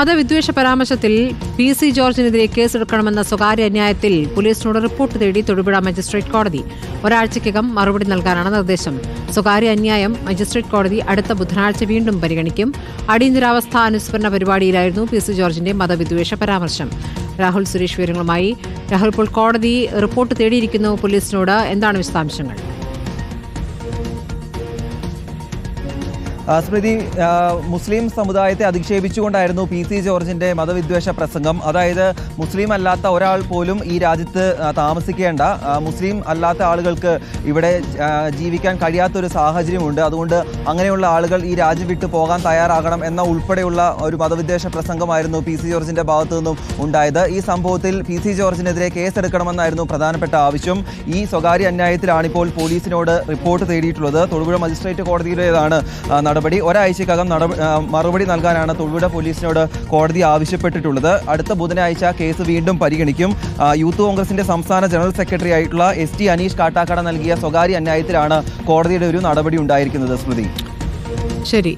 മതവിദ്വേഷ പരാമർശത്തിൽ P C ജോർജിനെതിരെ കേസെടുക്കണമെന്ന സ്വകാര്യ അന്യായത്തിൽ പോലീസിനോട് റിപ്പോർട്ട് തേടി തൊടുപുഴ മജിസ്ട്രേറ്റ് കോടതി. ഒരാഴ്ചയ്ക്കകം മറുപടി നൽകാനാണ് നിർദ്ദേശം. സ്വകാര്യ അന്യായം മജിസ്ട്രേറ്റ് കോടതി അടുത്ത ബുധനാഴ്ച വീണ്ടും പരിഗണിക്കും. അടിയന്തരാവസ്ഥ അനുസ്മരണ പരിപാടിയിലായിരുന്നു പി സി ജോർജിന്റെ മതവിദ്വേഷ പരാമർശം രാഹുൽ സുരേഷ് വിവരങ്ങളുമായി. രാഹുൽ ഇപ്പോൾ കോടതി റിപ്പോർട്ട് തേടിയിരിക്കുന്നു പോലീസിനോട്. എന്താണ് വിശദാംശങ്ങൾ? സ്മൃതി മുസ്ലിം സമുദായത്തെ അധിക്ഷേപിച്ചുകൊണ്ടായിരുന്നു പി സി ജോർജിന്റെ മതവിദ്വേഷ പ്രസംഗം. അതായത് മുസ്ലിം അല്ലാത്ത ഒരാൾ പോലും ഈ രാജ്യത്ത് താമസിക്കേണ്ട. മുസ്ലിം അല്ലാത്ത ആളുകൾക്ക് ഇവിടെ ജീവിക്കാൻ കഴിയാത്തൊരു സാഹചര്യമുണ്ട്. അതുകൊണ്ട് അങ്ങനെയുള്ള ആളുകൾ ഈ രാജ്യം വിട്ട് പോകാൻ തയ്യാറാകണം എന്ന ഉൾപ്പെടെയുള്ള ഒരു മതവിദ്വേഷ പ്രസംഗമായിരുന്നു പി സി ജോർജിന്റെ ഭാഗത്തു നിന്നും ഉണ്ടായത്. ഈ സംഭവത്തിൽ പി സി ജോർജിനെതിരെ കേസെടുക്കണമെന്നായിരുന്നു പ്രധാനപ്പെട്ട ആവശ്യം. ഈ സ്വകാര്യ അന്യായത്തിലാണിപ്പോൾ പോലീസിനോട് റിപ്പോർട്ട് തേടിയിട്ടുള്ളത്. തൊടുപുഴ മജിസ്ട്രേറ്റ് കോടതിയിലേതാണ് ആ, നടപടി ഒരാഴ്ചക്കകം മറുപടി നൽകാനാണ് തൊഴുവിട പോലീസിനോട് കോടതി ആവശ്യപ്പെട്ടിട്ടുള്ളത്. അടുത്ത ബുധനാഴ്ച കേസ് വീണ്ടും പരിഗണിക്കും. യൂത്ത് കോൺഗ്രസിന്റെ സംസ്ഥാന ജനറൽ സെക്രട്ടറി ആയിട്ടുള്ള എസ് ടി അനീഷ് കാട്ടാക്കട നൽകിയ സ്വകാര്യ അന്യായത്തിലാണ് കോടതിയുടെ ഒരു നടപടി ഉണ്ടായിരിക്കുന്നത് സ്മൃതി. ശരി.